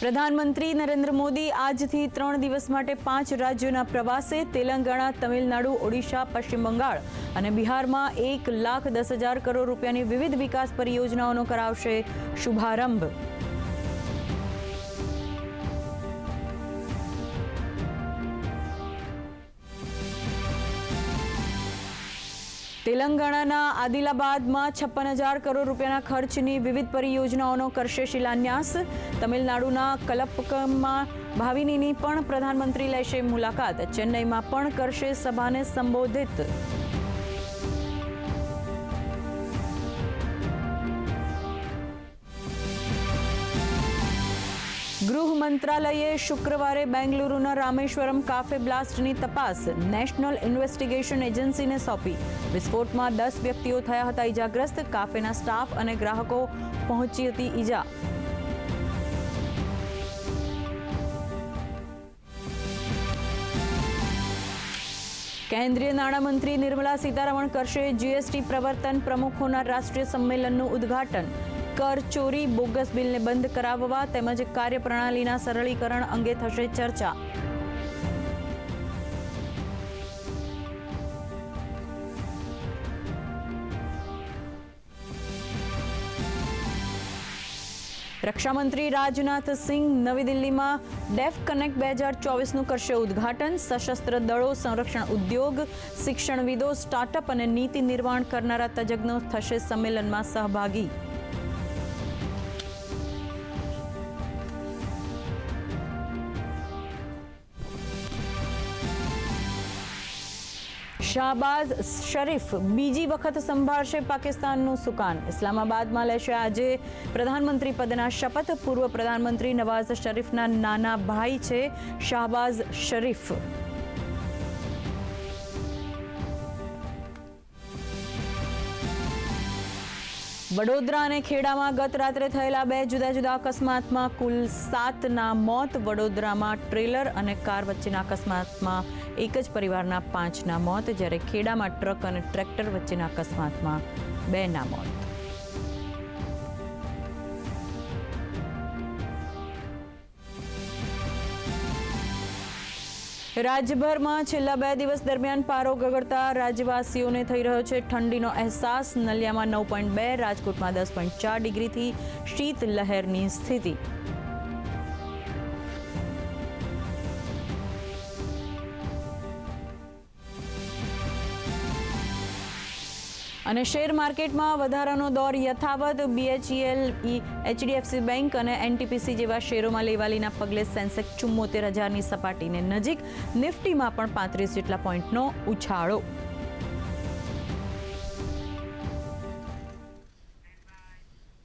પ્રધાનમંત્રી નરેન્દ્ર મોદી આજથી ત્રણ દિવસ માટે પાંચ રાજ્યોના પ્રવાસે તેલંગાણા, તમિલનાડુ, ઓડિશા, પશ્ચિમ બંગાળ અને બિહારમાં એક લાખ દસ હજાર કરોડ રૂપિયાની વિવિધ વિકાસ પરિયોજનાઓનો કરાવશે શુભારંભ. તેલંગાણાના આદિલાબાદમાં છપ્પન હજાર કરોડ રૂપિયાના ખર્ચની વિવિધ પરિયોજનાઓનો કરશે શિલાન્યાસ. તમિલનાડુના કલપકમમાં ભાવિનીની પણ પ્રધાનમંત્રી લેશે મુલાકાત. ચેન્નઈમાં પણ કરશે સભાને સંબોધિત. મંત્રાલયે શુક્રવારે બેંગલુરુના રામેશ્વરમ કાફે બ્લાસ્ટની તપાસ નેશનલ ઇન્વેસ્ટિગેશન એજન્સીને સોંપી. વિસ્ફોટમાં દસ વ્યક્તિઓ થયા હતા ઈજાગ્રસ્ત, કાફેના સ્ટાફ અને ગ્રાહકો પહોંચી હતી ઈજા. કેન્દ્રીય નાણામંત્રી નિર્મલા સીતારમણ કરશે જીએસટી પ્રવર્તન પ્રમુખોના રાષ્ટ્રીય સંમેલનનું ઉદ્ઘાટન. કર ચોરી, બોગસ બિલને બંધ કરાવવા તેમજ કાર્યપ્રણાલીના સરળીકરણ અંગે થશે ચર્ચા. રક્ષામંત્રી રાજનાથ સિંહ નવી દિલ્હીમાં ડેફ કનેક્ટ બે હજાર ચોવીસનું કરશે ઉદ્ઘાટન. સશસ્ત્ર દળો, સંરક્ષણ ઉદ્યોગ, શિક્ષણવિદો, સ્ટાર્ટઅપ અને નીતિ નિર્માણ કરનારા તજજ્ઞો થશે સંમેલનમાં સહભાગી. શાહબાઝ શરીફ બીજી વખત સંભાળશે પાકિસ્તાનનું સુકાન. ઇસ્લામાબાદમાં લેશે આજે પ્રધાનમંત્રી પદના શપથ. પૂર્વ પ્રધાનમંત્રી નવાઝ શરીફના નાના ભાઈ છે શાહબાઝ શરીફ. વડોદરા અને ખેડામાં ગત રાત્રે થયેલા બે જુદા જુદા અકસ્માતમાં કુલ સાતના મોત. વડોદરામાં ટ્રેલર અને કાર વચ્ચેના અકસ્માતમાં એક જ પરિવારના પાંચના મોત, જ્યારે ખેડામાં ટ્રક અને ટ્રેક્ટર વચ્ચેના અકસ્માતમાં બેના મોત. રાજ્યભરમાં છેલ્લા બે દિવસ દરમિયાન પારો ગગડતા રાજ્યવાસીઓને થઈ રહ્યો છે ઠંડીનો અહેસાસ. નલિયામાં નવ પોઈન્ટ બે, રાજકોટમાં દસ પોઈન્ટ ચાર ડિગ્રીથી શીત લહેરની સ્થિતિ. અને શેર માર્કેટમાં વધારાનો દોર યથાવત બીએચઈએલ એચડીએફસી બેંક અને એનટીપીસી જેવા શેરોમાં લેવાલીના પગલે સેન્સેક્સ ચુમ્મોતેર હજારની સપાટીને નજીક, નિફ્ટીમાં પણ પાંત્રીસ જેટલા પોઈન્ટનો ઉછાળો.